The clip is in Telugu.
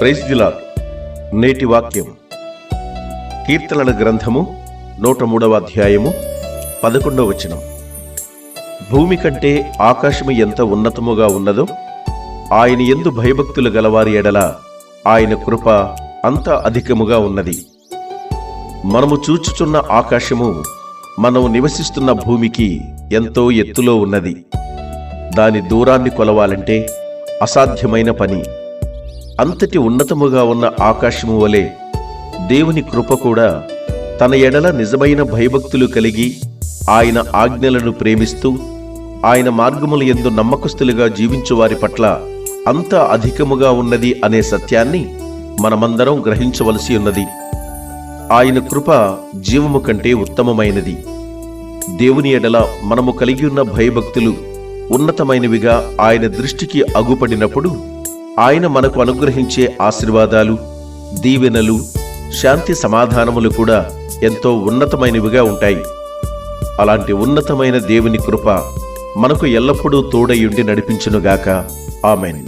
ప్రైజ్ నేటి వాక్యం. కీర్తనల గ్రంథము నూట మూడవ అధ్యాయము పదకొండవ వచనం. భూమి కంటే ఆకాశము ఎంత ఉన్నతముగా ఉన్నదో ఆయన ఎందు భయభక్తులు గలవారి ఎడల ఆయన కృప అంత అధికముగా ఉన్నది. మనము చూచుచున్న ఆకాశము మనము నివసిస్తున్న భూమికి ఎంతో ఎత్తులో ఉన్నది. దాని దూరాన్ని కొలవాలంటే అసాధ్యమైన పని. అంతటి ఉన్నతముగా ఉన్న ఆకాశము వలె దేవుని కృప కూడా తన ఎడల నిజమైన భయభక్తులు కలిగి ఆయన ఆజ్ఞలను ప్రేమిస్తూ ఆయన మార్గముల ఎందు నమ్మకస్తులుగా జీవించు వారి పట్ల అంత అధికముగా ఉన్నది అనే సత్యాన్ని మనమందరం గ్రహించవలసి ఉన్నది. ఆయన కృప జీవము కంటే ఉత్తమమైనది. దేవుని ఎడల మనము కలిగి ఉన్న భయభక్తులు ఉన్నతమైనవిగా ఆయన దృష్టికి అగుపడినప్పుడు ఆయన మనకు అనుగ్రహించే ఆశీర్వాదాలు దీవెనలు శాంతి సమాధానములు కూడా ఎంతో ఉన్నతమైనవిగా ఉంటాయి. అలాంటి ఉన్నతమైన దేవుని కృప మనకు ఎల్లప్పుడూ తోడయుండి నడిపించునుగాక. ఆమెన్.